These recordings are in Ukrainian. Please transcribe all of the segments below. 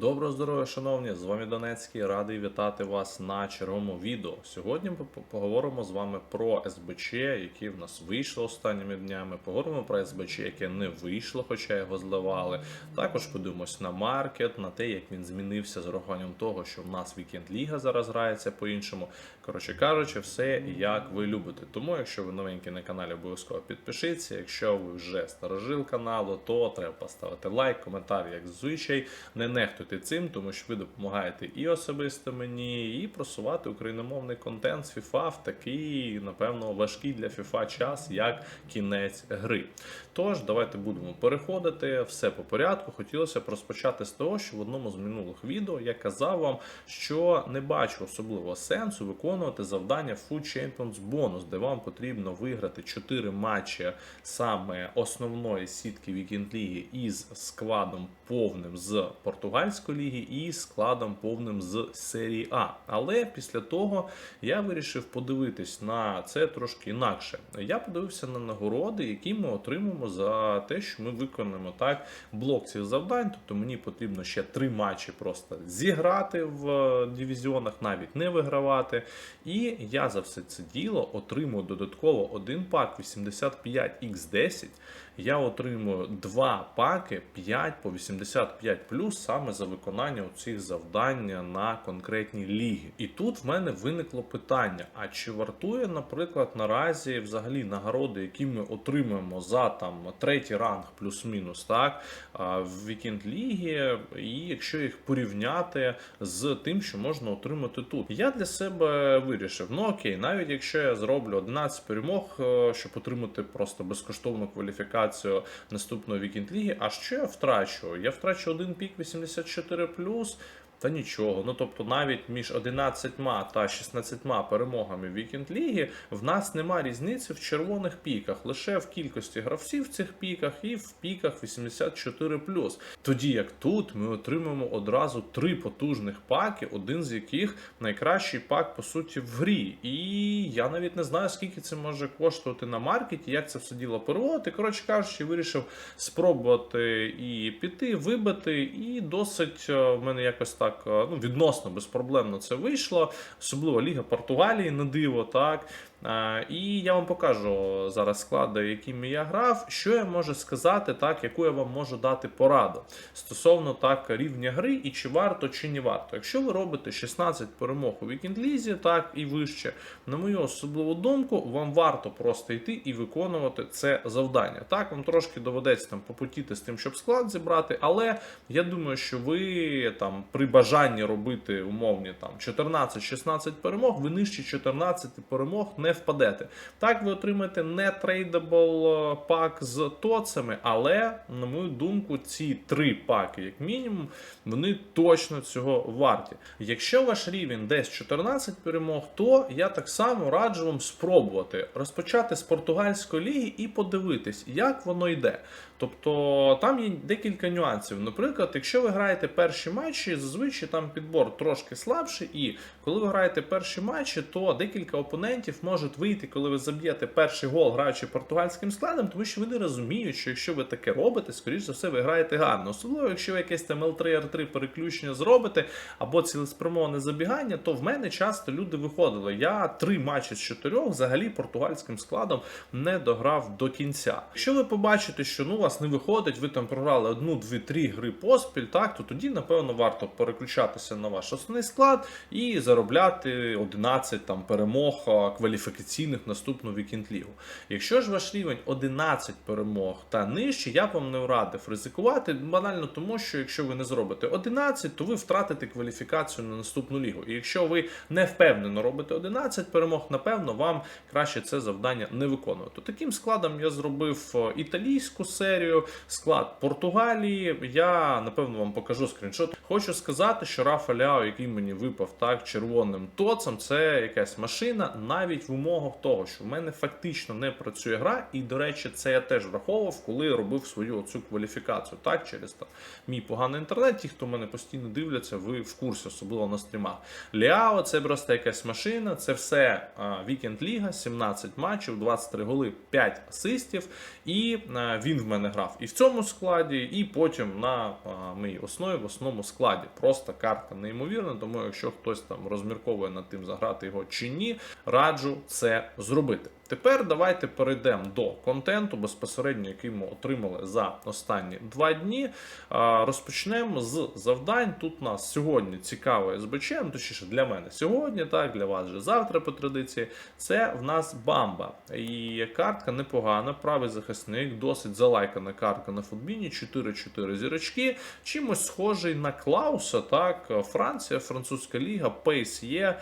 Доброго здоров'я, шановні! З вами Донецький. Радий вітати вас на черговому відео. Сьогодні ми поговоримо з вами про СБЧ, які в нас вийшло останніми днями. Поговоримо про СБЧ, яке не вийшло, хоча його зливали. Також подивимось на маркет, на те, як він змінився з урахуванням того, що в нас вікенд ліга зараз грається по-іншому. Коротше кажучи, все як ви любите. Тому, якщо ви новенькі на каналі, обов'язково підпишіться. Якщо ви вже старожил каналу, то треба поставити лайк, коментар, як зазвичай. Не нехтуйте цим, тому що ви допомагаєте і особисто мені, і просувати україномовний контент з FIFA в такий, напевно, важкий для FIFA час, як кінець гри. Тож, давайте будемо переходити все по порядку. Хотілося б розпочати з того, що в одному з минулих відео я казав вам, що не бачу особливого сенсу виконувати завдання Food Champions Bonus, де вам потрібно виграти 4 матчі саме основної сітки Вікенд Ліги із складом повним з португальської ліги і складом повним з серії А. Але після того я вирішив подивитись на це трошки інакше. Я подивився на нагороди, які ми за те, що ми виконаємо так блок цих завдань. Тобто мені потрібно ще три матчі просто зіграти в е, дивізіонах, навіть не вигравати. І я за все це діло отримую додатково один пак 85x10. Я отримую два паки 5 по 85 плюс саме за виконання цих завдань на конкретні ліги. І тут в мене виникло питання: а чи вартує, наприклад, наразі взагалі нагороди, які ми отримуємо за там третій ранг плюс-мінус, так в вікенд ліги, і якщо їх порівняти з тим, що можна отримати тут, я для себе вирішив: ну окей, навіть якщо я зроблю 11 перемог, е, щоб отримати просто безкоштовну кваліфікацію наступної вікенд ліги, а що я втрачу? Я втрачу один пік 84 та нічого. Ну тобто, навіть між 11 та 16 перемогами Вікенд Ліги в нас нема різниці в червоних піках, лише в кількості гравців в цих піках і в піках 84 Тоді як тут ми отримаємо одразу три потужних паки, один з яких найкращий пак по суті в грі. І я навіть не знаю, скільки це може коштувати на маркеті, як це все діло переводити. Коротше кажучи, вирішив спробувати і піти, вибити, і досить е, в мене якось так е, ну, відносно безпроблемно це вийшло. Особливо Ліга Португалії на диво, так. Е, І я вам покажу зараз склади, якими я грав. Що я можу сказати, так, яку я вам можу дати пораду стосовно так рівня гри і чи варто, чи не варто. Якщо ви робите 16 перемог у Вікенд Лізі, так і вище, на мою особливу думку, вам варто просто йти і виконувати це завдання. Так, вам трошки доведеться там попутіти з тим, щоб склад зібрати, але я думаю, що ви там при бажанні робити умовні там 14-16 перемог, ви нижче 14 перемог не впадете. Так, ви отримаєте не трейдабл е, пак з тоцами, але, на мою думку, ці три паки, як мінімум, вони точно цього варті. Якщо ваш рівень десь 14 перемог, то я так само раджу вам спробувати розпочати з португальської ліги і подивитись, як воно йде. Тобто там є декілька нюансів. Наприклад, якщо ви граєте перші матчі, зазвичай там підбор трошки слабший, і коли ви граєте перші матчі, то декілька опонентів можуть вийти, коли ви заб'єте перший гол, граючи португальським складом, тому що вони розуміють, що якщо ви таке робите, скоріш за все, ви граєте гарно. Особливо, якщо ви якесь там L3 R3 переключення зробите або цілеспрямоване забігання, то в мене часто люди виходили. Я три матчі з чотирьох взагалі португальським складом не дограв до кінця. Якщо ви побачите, що ну вас не виходить, ви там програли одну, дві, три гри поспіль, так то тоді напевно варто переключатися на ваш основний склад і заробляти 11 там перемог кваліфікаційних наступну вікенд лігу. Якщо ж ваш рівень 11 перемог та нижче, я б вам не радив ризикувати. Банально тому, що якщо ви не зробите 11, то ви втратите кваліфікацію на наступну лігу. І якщо ви не впевнено робите 11 перемог, напевно, вам краще це завдання не виконувати. Таким складом я зробив італійську серію, склад Португалії. Я напевно вам покажу скріншот. Хочу сказати, що Рафа Ляо, який мені випав так червоним тоцем, це якась машина, навіть в умовах того, що в мене фактично не працює гра, і до речі, це я теж враховував, коли робив свою цю кваліфікацію. Так, через там мій поганий інтернет. Ті, хто мене постійно дивляться, ви в курсі, особливо на стрімах. Ліао це просто якась машина, це все вікенд ліга, 17 матчів, 23 голи, 5 асистів. І а, він в мене мене грав і в цьому складі, і потім на моїй основі в основному складі. Просто картка неймовірна, тому якщо хтось там розмірковує над тим заграти його чи ні, раджу це зробити. Тепер давайте перейдемо до контенту, безпосередньо, який ми отримали за останні два дні. Розпочнемо з завдань. Тут нас сьогодні цікаве СБЧ, ну точніше для мене сьогодні, так для вас вже завтра по традиції. Це в нас бамба. І картка непогана, правий захисник, досить залайкана картка на футбіні, 4-4 зірочки. Чимось схожий на Клауса. Так, Франція, французька ліга, пейс є,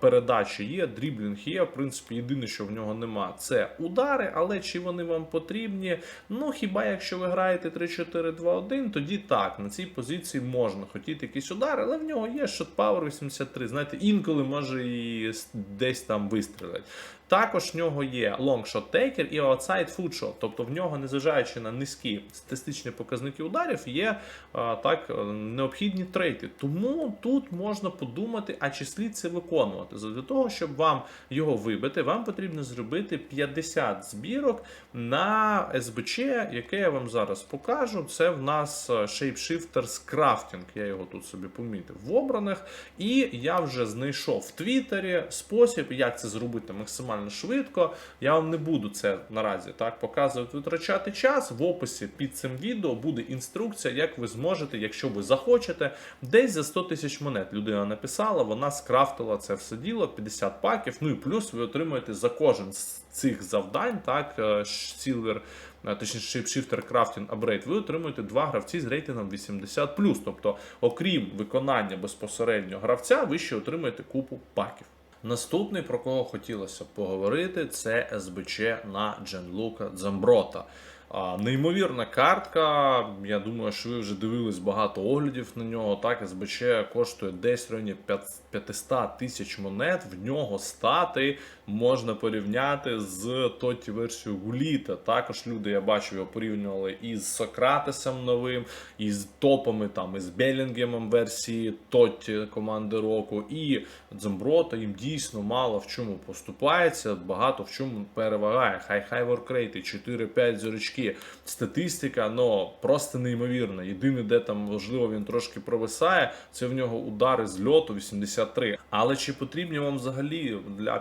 передачі є, дріблінг є. В принципі, єдине, що в нього нема, це удари, але чи вони вам потрібні? Ну хіба якщо ви граєте 3-4-2-1, тоді так, на цій позиції можна хотіти якісь удари, але в нього є шот power 83. Знаєте, інколи може і десь там вистрілить. Також в нього є long shot taker і outside foot тобто в нього, незважаючи на низькі статистичні показники ударів, є а, так е, необхідні трейти. Тому тут можна подумати, а чи слід це виконувати. Для того, щоб вам його вибити, вам потрібно зробити 50 збірок на СБЧ, яке я вам зараз покажу. Це в нас е, Shapeshifters Crafting. Я його тут собі помітив в обраних. І я вже знайшов в Твіттері спосіб, як це зробити максимально швидко. Я вам не буду це наразі так показувати, витрачати час. В описі під цим відео буде інструкція, як ви зможете, якщо ви захочете, десь за 100 тисяч монет. Людина написала, вона скрафтила це все діло, 50 паків. Ну і плюс ви отримуєте за кожен з цих завдань, так, е, Silver, е, точніше Shapeshifter Crafting Upgrade, ви отримуєте два гравці з рейтингом 80+. Тобто, окрім виконання безпосередньо гравця, ви ще отримуєте купу паків. Наступний, про кого хотілося б поговорити, це СБЧ на Дженлука Дзамброта. Неймовірна картка. Я думаю, що ви вже дивились багато оглядів на нього. Так, СБЧ коштує десь в районі 500 тисяч монет. В нього стати можна порівняти з тоті версією Гуліта. Також люди, я бачив, його порівнювали із Сократесом новим, із топами там із Белінгемом версії Тотті команди року. І Дземброта їм дійсно мало в чому поступається, багато в чому перевагає. Хай хай воркрейти, 4-5 зірочки. Статистика, ну просто неймовірна. Єдине, де там можливо він трошки провисає, це в нього удари з льоту 83. Але чи потрібні вам взагалі для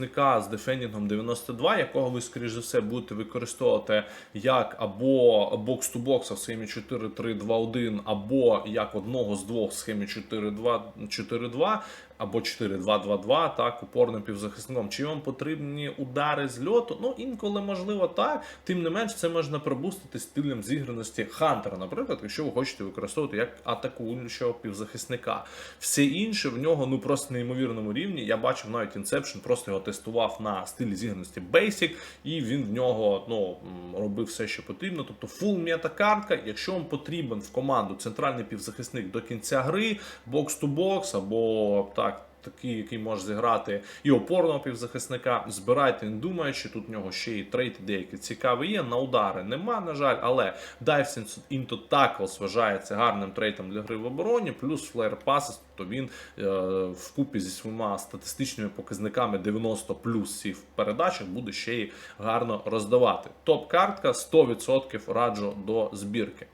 півзахисника з дефендінгом 92, якого ви, скоріш за все, будете використовувати як або бокс-ту-бокс в схемі 4-3-2-1, або як одного з двох в схемі 4-2-4-2, або 4-2-2-2, так, упорним півзахисником. Чи вам потрібні удари з льоту? Ну, інколи можливо так. Тим не менш, це можна пробустити стилем зіграності Хантера, наприклад, якщо ви хочете використовувати як атакуючого півзахисника. Все інше в нього ну просто неймовірному рівні. Я бачив навіть Inception, просто його тестував на стилі зіграності Basic, і він в нього ну, робив все, що потрібно. Тобто фул мета картка. Якщо вам потрібен в команду центральний півзахисник до кінця гри, бокс-ту-бокс або так. Такий, який може зіграти і опорного півзахисника, збирайте, не думаючи, тут в нього ще і трейти деякі цікаві є. На удари нема, на жаль, але Dives into Tackles вважається гарним трейтом для гри в обороні, плюс Flare Passes, то він е, вкупі зі своїми статистичними показниками 90 плюс в передачах буде ще й гарно роздавати. Топ-картка 100% раджу до збірки.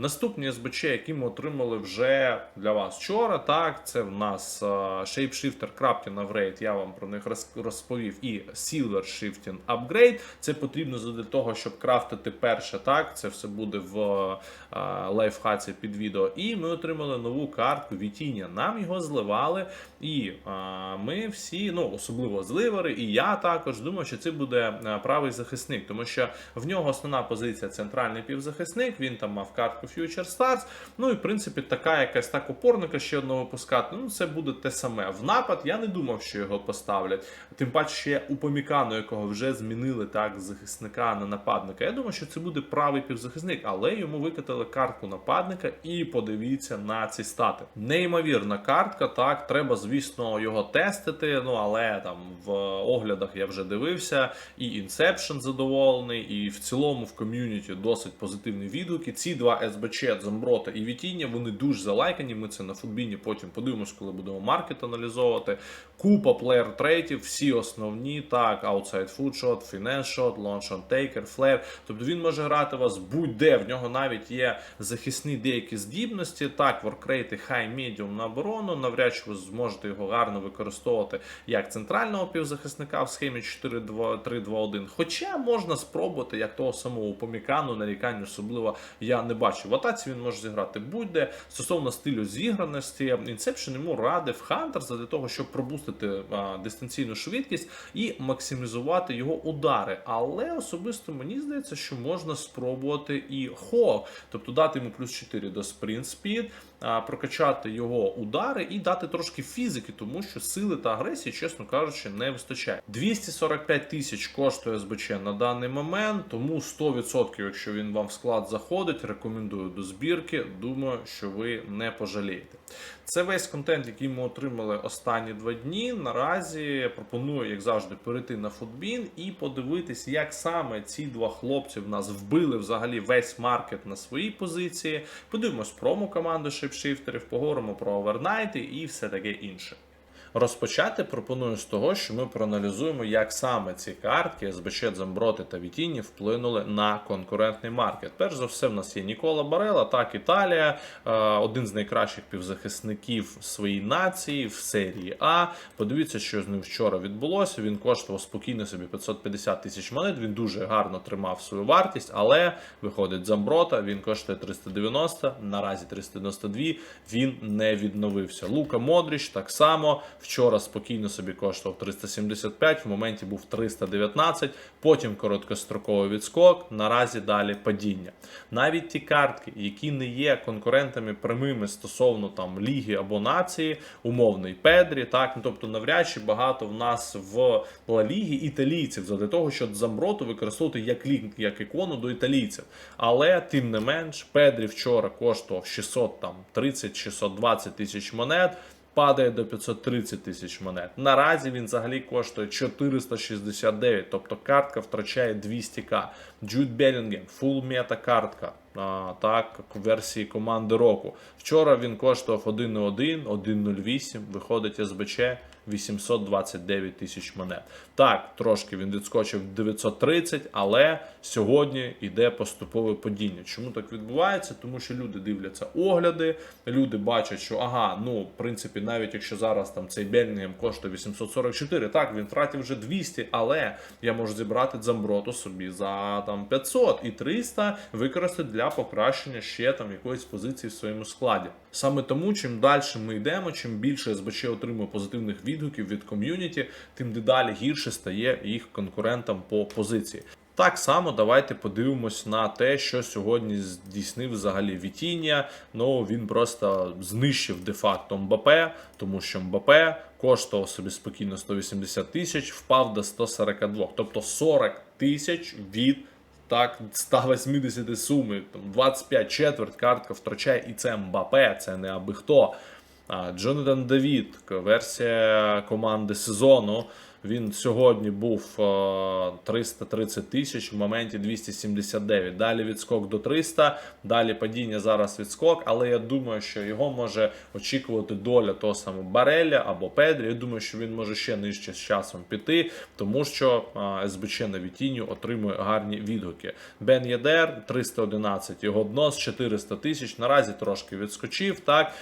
Наступні СБЧ, які ми отримали вже для вас вчора, так, це в нас е, Shapeshifter Crafting Upgrade, я вам про них розповів, і Silver Shifting Upgrade. Це потрібно для того, щоб крафтити перше, так, це все буде в е, лайфхаці під відео. І ми отримали нову картку Вітіння. Нам його зливали, і е, ми всі, ну, особливо зливери, і я також думав, що це буде правий захисник, тому що в нього основна позиція центральний півзахисник, він там мав картку Future Stars. Ну і в принципі така якась так опорника ще одного випускати. Ну це буде те саме. В напад я не думав, що його поставлять. Тим паче ще у Помікану, якого вже змінили так захисника на нападника. Я думаю, що це буде правий півзахисник, але йому викатали картку нападника і подивіться на ці стати. Неймовірна картка. Так, треба, звісно, його тестити. Ну але там в оглядах я вже дивився, і Inception задоволений, і в цілому в ком'юніті досить позитивні відгуки. Ці два СБЧ, Дзамброта і Вітіння, вони дуже залайкані. Ми це на футбіні потім подивимось, коли будемо маркет аналізовувати. Купа плеєр трейтів, всі основні, так, Outside Food Shot, Finesse Shot, Launch. Тобто він може грати вас будь-де. В нього навіть є захисні деякі здібності. Так, воркрейти хай медіум на оборону. Навряд чи ви зможете його гарно використовувати як центрального півзахисника в схемі 4-2-3-2-1. Хоча можна спробувати, як того самого Помікану, нарікань особливо я не бачу. В атаці він може зіграти будь-де. Стосовно стилю зіграності, Inception йому радив Хантер для того, щоб пробустити а, дистанційну швидкість і максимізувати його удари. Але особисто мені здається, що можна спробувати і Хо, тобто дати йому плюс 4 до спринт спід, прокачати його удари і дати трошки фізики, тому що сили та агресії, чесно кажучи, не вистачає. 245 тисяч коштує СБЧ на даний момент, тому 100%, якщо він вам в склад заходить, рекомендую до збірки. Думаю, що ви не пожалієте. Це весь контент, який ми отримали останні два дні. Наразі пропоную, як завжди, перейти на футбін і подивитись, як саме ці два хлопці в нас вбили взагалі весь маркет на своїй позиції. Подивимось промо команди шейпшифтерів, поговоримо про овернайти і все таке інше. Розпочати пропоную з того, що ми проаналізуємо, як саме ці картки СБЧ, Дзамброти та Вітіні вплинули на конкурентний маркет. Перш за все, в нас є Нікола Барела, так Італія, е, один з найкращих півзахисників своєї нації в серії А. Подивіться, що з ним вчора відбулося. Він коштував спокійно собі 550 тисяч монет. Він дуже гарно тримав свою вартість, але виходить Дзамброта, він коштує 390, наразі 392. Він не відновився. Лука Модріч так само. Вчора спокійно собі коштував 375, в моменті був 319, потім короткостроковий відскок, наразі далі падіння. Навіть ті картки, які не є конкурентами прямими стосовно там ліги або нації, умовний Педрі, так ну тобто навряд чи багато в нас в Лігі італійців для того, щоб Замброту використовувати як лінк, як ікону до італійців. Але тим не менш, Педрі вчора коштував 630-620 тисяч монет падає до 530 тисяч монет. Наразі він взагалі коштує 469, тобто картка втрачає 200к. Джуд Белінгем, фул мета картка. Так, версії команди року. Вчора він коштував 1.01, 1.08, виходить СБЧ 829 тисяч монет. Так, трошки він відскочив 930, але сьогодні йде поступове падіння. Чому так відбувається? Тому що люди дивляться огляди, люди бачать, що ага, ну в принципі, навіть якщо зараз там цей Белінгем коштує 844, так він втратив вже 200, але я можу зібрати Дзамброту собі за там 500 і 300 використати для покращення ще там якоїсь позиції в своєму складі. Саме тому, чим далі ми йдемо, чим більше СБЧ отримує позитивних відгуків від ком'юніті, тим дедалі гірше стає їх конкурентам по позиції. Так само давайте подивимось на те, що сьогодні здійснив взагалі Вітіння. Ну він просто знищив де-факто МБП, тому що МБП коштував собі спокійно 180 тисяч, впав до 142, тобто 40 тисяч від так 180 суми, там 25 четверть картка втрачає, і це Мбапе, це не аби хто. Джонатан Давід, версія команди сезону. Він сьогодні був 330 тисяч, в моменті 279. Далі відскок до 300, далі падіння зараз відскок. Але я думаю, що його може очікувати доля того самого Бареля або Педрі. Я думаю, що він може ще нижче з часом піти, тому що СБЧ на Вітіню отримує гарні відгуки. Бен Єдер 311, його дно з 400 тисяч. Наразі трошки відскочив, так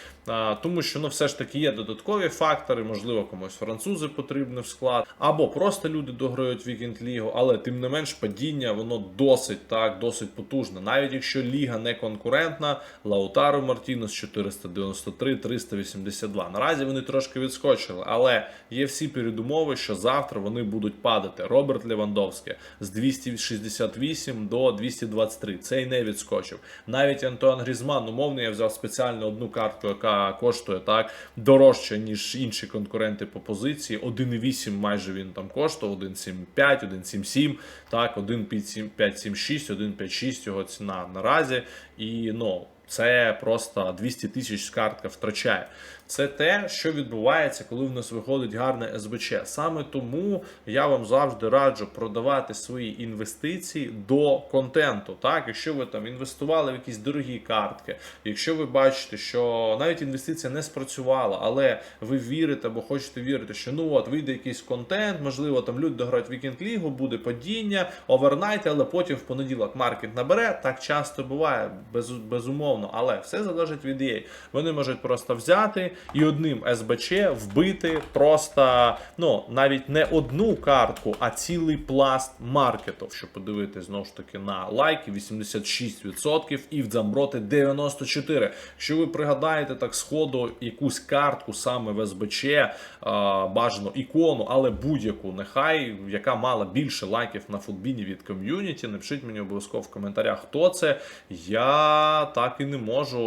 тому що ну все ж таки є додаткові фактори, можливо, комусь французи потрібні в склад або просто люди дограють Вікенд Лігу, але тим не менш падіння воно досить так, досить потужне. Навіть якщо ліга не конкурентна, Лаутаро Мартінес 493, 382. Наразі вони трошки відскочили, але є всі передумови, що завтра вони будуть падати. Роберт Левандовський з 268 до 223. Цей не відскочив. Навіть Антуан Грізман, умовно, я взяв спеціально одну картку, яка коштує так дорожче, ніж інші конкуренти по позиції. 1,8 майже майже він там коштував 1,75, 1,77, так, 1,576, 1,56 його ціна наразі. І ну, це просто 200 тисяч картка втрачає. Це те, що відбувається, коли в нас виходить гарне СБЧ. Саме тому я вам завжди раджу продавати свої інвестиції до контенту. Так, якщо ви там інвестували в якісь дорогі картки, якщо ви бачите, що навіть інвестиція не спрацювала, але ви вірите або хочете вірити, що ну от вийде якийсь контент, можливо, там люди дограють вікенд лігу, буде падіння, овернайт, але потім в понеділок маркет набере. Так часто буває, без, безумовно, але все залежить від EA. Вони можуть просто взяти і одним СБЧ вбити просто ну навіть не одну картку, а цілий пласт маркету. Щоб подивитись знову ж таки на лайки 86% і в Дзамброти 94%. Якщо ви пригадаєте так сходу якусь картку саме в СБЧ, е, бажано ікону, але будь-яку, нехай яка мала більше лайків на футбіні від ком'юніті. Напишіть мені обов'язково в коментарях, хто це. Я так і не можу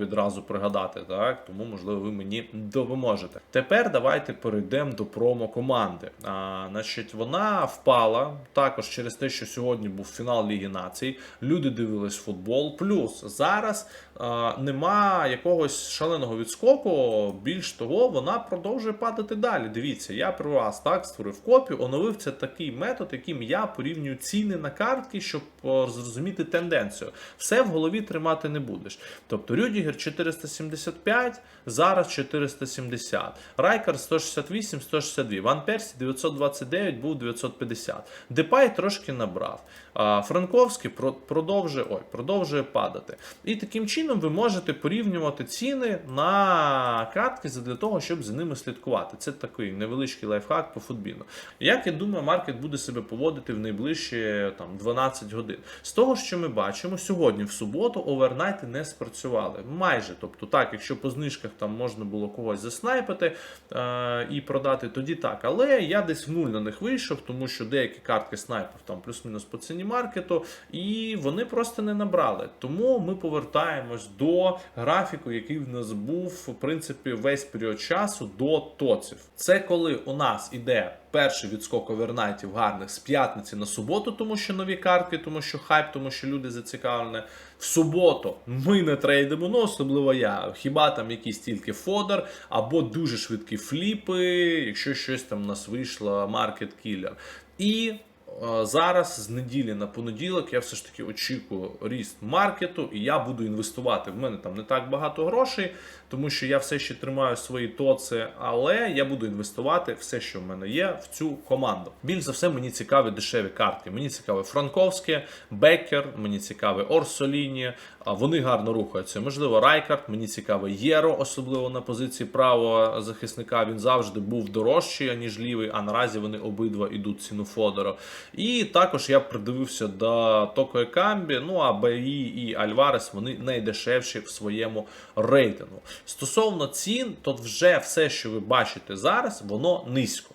відразу пригадати, так тому можливо ви мені допоможете. Тепер давайте перейдемо до промо команди. А, значить, вона впала також через те, що сьогодні був фінал Ліги Націй. Люди дивились футбол. Плюс зараз а, нема якогось шаленого відскоку. Більш того, вона продовжує падати далі. Дивіться, я при вас так створив копію, оновив це такий метод, яким я порівнюю ціни на картки, щоб зрозуміти тенденцію. Все в голові тримати не будеш. Тобто Рюдігер 475, зараз 470, Райкар 168, 162, Ван Персі 929, був 950. Депай трошки набрав. Франковський продовжує, ой, продовжує падати. І таким чином ви можете порівнювати ціни на картки для того, щоб за ними слідкувати. Це такий невеличкий лайфхак по футбіну. Як я думаю, маркет буде себе поводити в найближчі там 12 годин. З того, що ми бачимо, сьогодні в суботу овернайти не спрацювали. Майже, тобто, так, якщо по знижках там можна було когось заснайпити е- і продати, тоді так. Але я десь в нуль на них вийшов, тому що деякі картки снайпів там плюс-мінус по ціні маркету, і вони просто не набрали. Тому ми повертаємось до графіку, який в нас був в принципі весь період часу до тоців. Це коли у нас іде перший відскок овернайтів гарних з п'ятниці на суботу, тому що нові картки, тому що хайп, тому що люди зацікавлені. В суботу ми не трейдимо, ну особливо я. Хіба там якісь тільки фодер або дуже швидкі фліпи, якщо щось там у нас вийшло, маркет кілер. І Зараз з неділі на понеділок я все ж таки очікую ріст маркету, і я буду інвестувати. В мене там не так багато грошей, тому що я все ще тримаю свої тоци, але я буду інвестувати все, що в мене є, в цю команду. Більш за все, мені цікаві дешеві картки. Мені цікаве Франковське, Беккер, мені цікаве Орсоліні. Вони гарно рухаються. Можливо, Райкард, мені цікаве Єро, особливо на позиції правого захисника. Він завжди був дорожчий, ніж лівий, а наразі вони обидва йдуть ціну Фодору. І також я придивився до Токо Екамбі, ну а БІ і Альварес вони найдешевші в своєму рейтингу. Стосовно цін, то вже все, що ви бачите зараз, воно низько.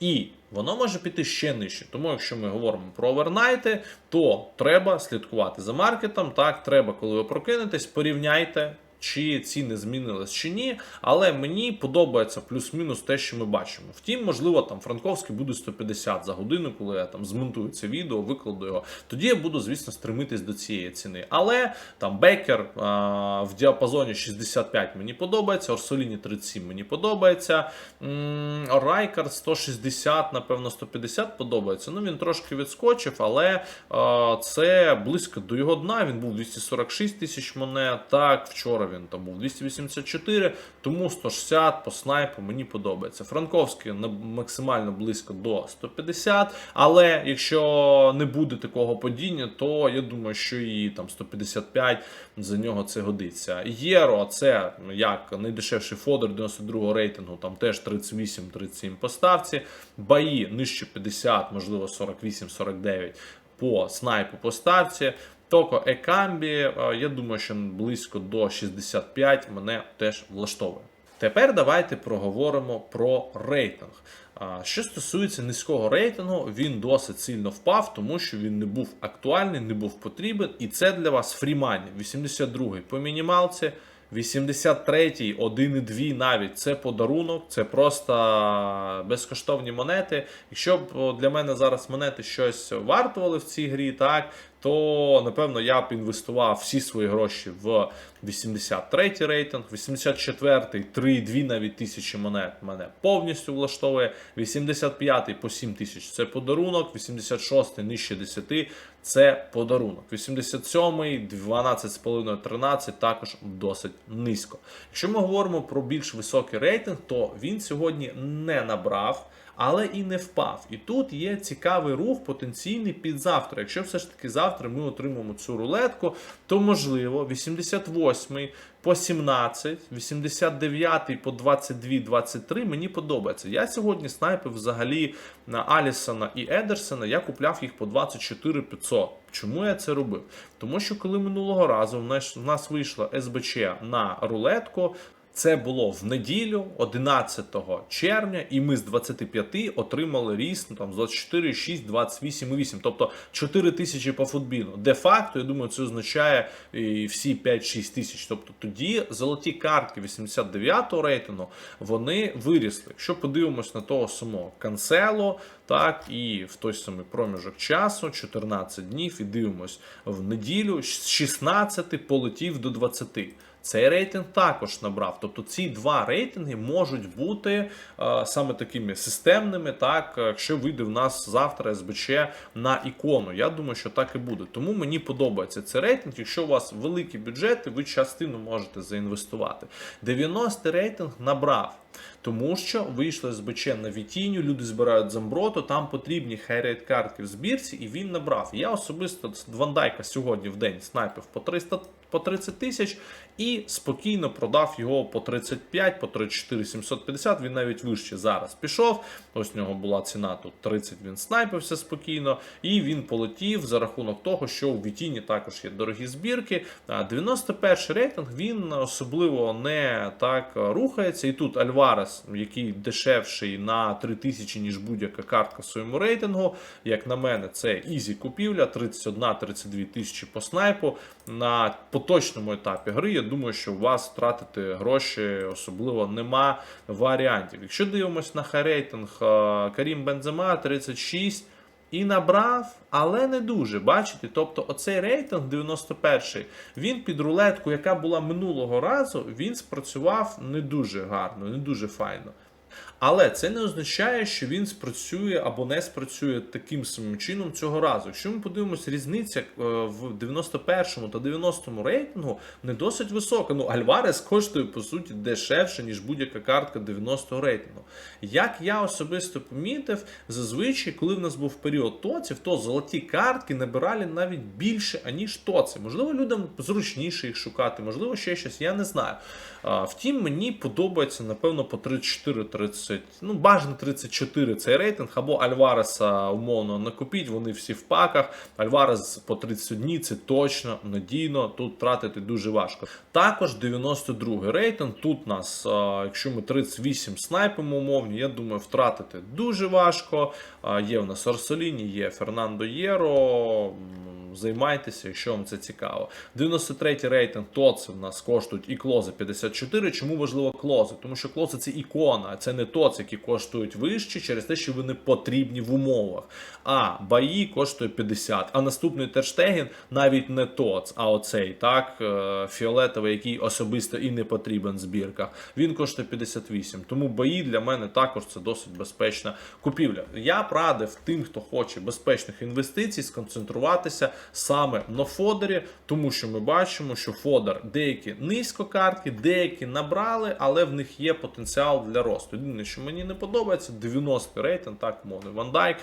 І воно може піти ще нижче. Тому, якщо ми говоримо про овернайти, то треба слідкувати за маркетом. Так, треба, коли ви прокинетесь, порівняйте. Чи ціни змінились чи ні, але мені подобається плюс-мінус те, що ми бачимо. Втім, можливо, там Франковський буде 150 за годину, коли я там змонтую це відео, викладу його. Тоді я буду, звісно, стремитись до цієї ціни. Але там Бекер а, в діапазоні 65 мені подобається, Орсоліні 37 мені подобається. М, Райкард 160, напевно, 150 подобається. Ну він трошки відскочив, але а, це близько до його дна. Він був 246 тисяч монет. Так, вчора він там був 284, тому 160 по снайпу мені подобається. Франковський максимально близько до 150, але якщо не буде такого падіння, то я думаю, що і там 155 за нього це годиться. Єро це як найдешевший фодер 92-го рейтингу, там теж 38-37 по ставці. Баї нижче 50, можливо 48-49 по снайпу по ставці. Токо Екамбі, я думаю, що близько до 65 мене теж влаштовує. Тепер давайте проговоримо про рейтинг. Що стосується низького рейтингу, він досить сильно впав, тому що він не був актуальний, не був потрібен. І це для вас фрімані. 82-й по мінімалці, 83-й, 1,2 навіть це подарунок, це просто безкоштовні монети. Якщо б для мене зараз монети щось вартували в цій грі, так. То напевно я б інвестував всі свої гроші в 83 рейтинг, 84-й 3,2 навіть тисячі монет мене повністю влаштовує. 85-й по 7 тисяч це подарунок, 86-й нижче 10 це подарунок. 87-й 12,5 13 також досить низько. Якщо ми говоримо про більш високий рейтинг, то він сьогодні не набрав. Але і не впав. І тут є цікавий рух потенційний під завтра. Якщо все ж таки завтра ми отримаємо цю рулетку, то можливо 88 по 17, 89 по 22-23 мені подобається. Я сьогодні снайпив взагалі на Алісона і Едерсона, я купляв їх по 24 500. Чому я це робив? Тому що коли минулого разу в нас, вийшла СБЧ на рулетку. Це було в неділю, 11 червня, і ми з 25 отримали ріст ну, там, з 24, 6, 28 8. Тобто 4 тисячі по футбілу. Де-факто, я думаю, це означає і всі 5-6 тисяч. Тобто тоді золоті картки 89-го рейтингу вони вирісли. Якщо подивимось на того самого Канцело, так, і в той самий проміжок часу, 14 днів, і дивимось в неділю, з 16 полетів до 20. Цей рейтинг також набрав. Тобто ці два рейтинги можуть бути е, саме такими системними, так, якщо вийде в нас завтра СБЧ на ікону. Я думаю, що так і буде. Тому мені подобається цей рейтинг. Якщо у вас великі бюджети, ви частину можете заінвестувати. 90 рейтинг набрав. Тому що вийшли СБЧ на Вітіню, люди збирають Замброто, там потрібні хайрейт картки в збірці, і він набрав. Я особисто Вандайка сьогодні в день снайпив по 300 по 30 тисяч і спокійно продав його по 35, по 34 750. Він навіть вище зараз пішов. Ось в нього була ціна тут 30, він снайпився спокійно, і він полетів за рахунок того, що у Вітіні також є дорогі збірки. А 91 рейтинг він особливо не так рухається. І тут Альварес, який дешевший на 3000, ніж будь-яка картка в своєму рейтингу. Як на мене, це ізі купівля, 31-32 тисячі по снайпу. На поточному етапі гри, я думаю, що у вас втратити гроші особливо нема варіантів. Якщо дивимось на хайрейтинг е, Карім Бензема 36 і набрав, але не дуже. Бачите? Тобто оцей рейтинг 91-й, він під рулетку, яка була минулого разу, він спрацював не дуже гарно, не дуже файно. Але це не означає, що він спрацює або не спрацює таким самим чином цього разу. Якщо ми подивимося, різниця е, в 91-му та 90-му рейтингу не досить висока. Ну, Альварес коштує по суті дешевше, ніж будь-яка картка 90-го рейтингу. Як я особисто помітив, зазвичай, коли в нас був період тоців, то золоті картки набирали навіть більше, аніж тоці. Можливо, людям зручніше їх шукати, можливо, ще щось, я не знаю. Втім, мені подобається, напевно, по 34-30, ну, бажано 34 цей рейтинг, або Альвареса умовно накупіть, вони всі в паках. Альварес по 31 це точно надійно, тут тратити дуже важко. Також 92 рейтинг. Тут нас, якщо ми 38 снайпимо умовні, я думаю, втратити дуже важко. Є в нас Орсоліні, є Фернандо Єро. Займайтеся, якщо вам це цікаво. 93 рейтинг ТОЦи в нас коштують і клози 54. Чому важливо клози? Тому що клози це ікона, це не ТОЦ, які коштують вище через те, що вони потрібні в умовах. А баї коштує 50. А наступний терштеген навіть не ТОЦ, а оцей так, е, фіолетовий, який особисто і не потрібен в збірках. Він коштує 58. Тому баї для мене також це досить безпечна купівля. Я б радив тим, хто хоче безпечних інвестицій, сконцентруватися саме на Фодері, тому що ми бачимо, що Фодер деякі низько картки, деякі набрали, але в них є потенціал для росту. Єдине, що мені не подобається, 90 рейтинг, так мовний Вандайк,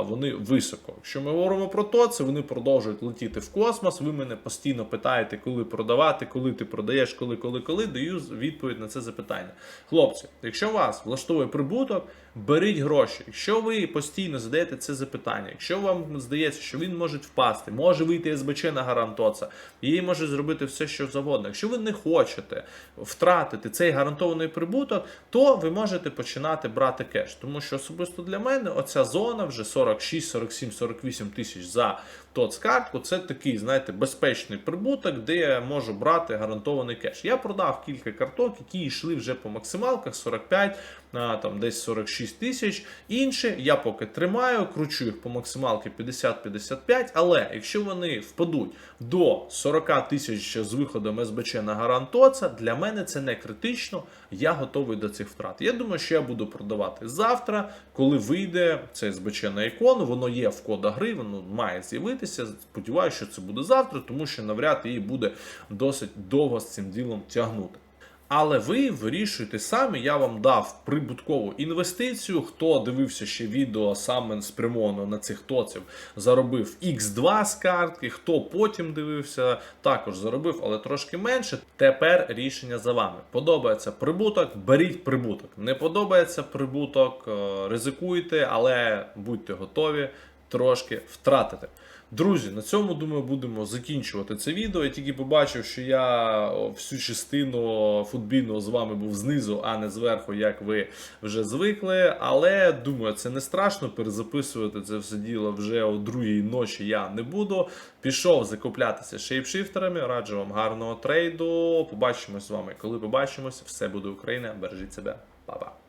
вони високо. Якщо ми говоримо про то, це вони продовжують летіти в космос. Ви мене постійно питаєте, коли продавати, коли ти продаєш, коли, коли, коли. Даю відповідь на це запитання. Хлопці, якщо вас влаштовує прибуток, беріть гроші. Якщо ви постійно задаєте це запитання, якщо вам здається, що він може впасти, може вийти СБЧ на гарантоца, і може зробити все, що завгодно. Якщо ви не хочете втратити цей гарантований прибуток, то ви можете починати брати кеш. Тому що особисто для мене оця зона вже 46, 47, 48 тисяч за ТОЦ картку це такий, знаєте, безпечний прибуток, де я можу брати гарантований кеш. Я продав кілька карток, які йшли вже по максималках 45, там десь 46 тисяч. Інші я поки тримаю, кручу їх по максималки 50-55, але якщо вони впадуть до 40 тисяч з виходом СБЧ на гарант ТОЦа, для мене це не критично. Я готовий до цих втрат. Я думаю, що я буду продавати завтра, коли вийде це СБЧ на ікону. Воно є в кодах гри, воно має з'явитися. Сподіваюся, що це буде завтра, тому що навряд її буде досить довго з цим ділом тягнути. Але ви вирішуєте самі. Я вам дав прибуткову інвестицію. Хто дивився ще відео саме спрямовано на цих тоців, заробив X2 з картки. Хто потім дивився, також заробив, але трошки менше. Тепер рішення за вами. Подобається прибуток, беріть прибуток. Не подобається прибуток, е, ризикуйте, але будьте готові трошки втратити. Друзі, на цьому думаю, будемо закінчувати це відео. Я тільки побачив, що я всю частину футбільного з вами був знизу, а не зверху, як ви вже звикли. Але думаю, це не страшно. Перезаписувати це все діло вже о другій ночі я не буду. Пішов закуплятися шейпшифтерами. Раджу вам гарного трейду. Побачимось з вами. Коли побачимось, все буде Україна. Бережіть себе, Па-па.